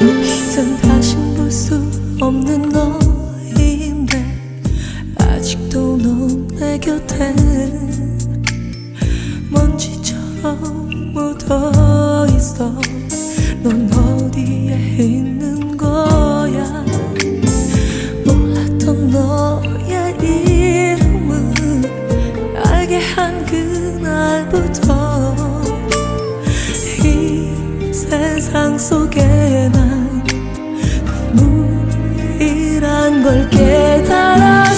이젠 다시 볼수 없는 너인데 아직도 넌 내 곁에 먼지처럼 묻어 있어. 넌 어디에 있는 거야? 몰랐던 너의 이름을 알게 한 그날부터 세상 속에 난 눈물이란 걸 깨달았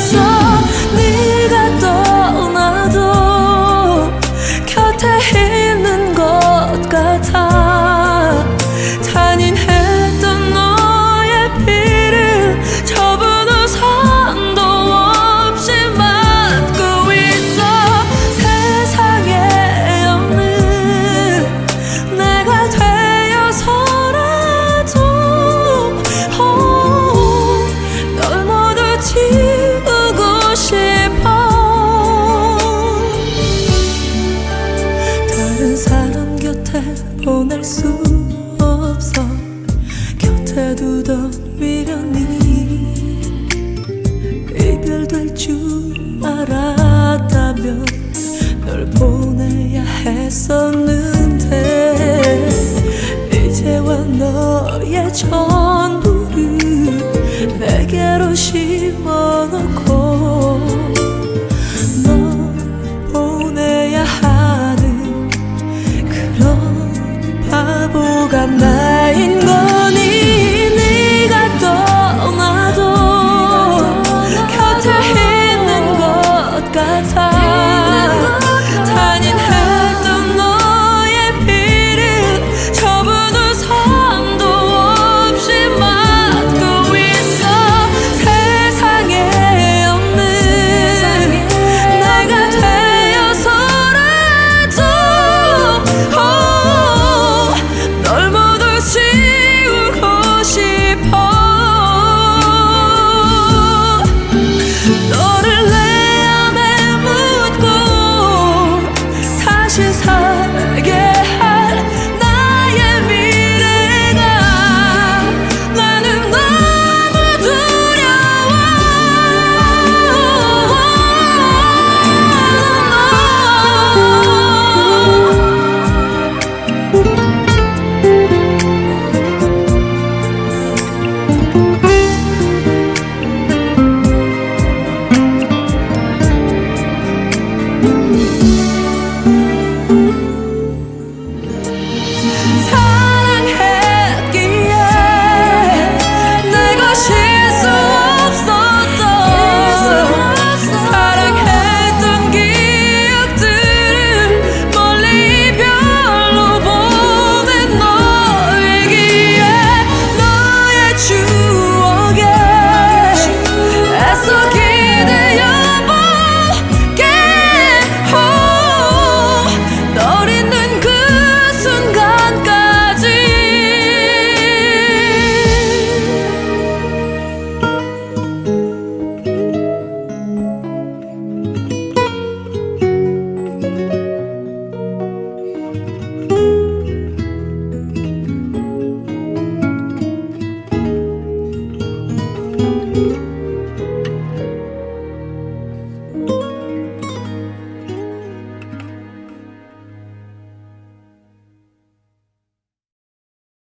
될 줄 알았다면 널 보내야 했었는데 이제와 너의 전부를 내게로 심어놓고 널 보내야 하는 그런 바보가 나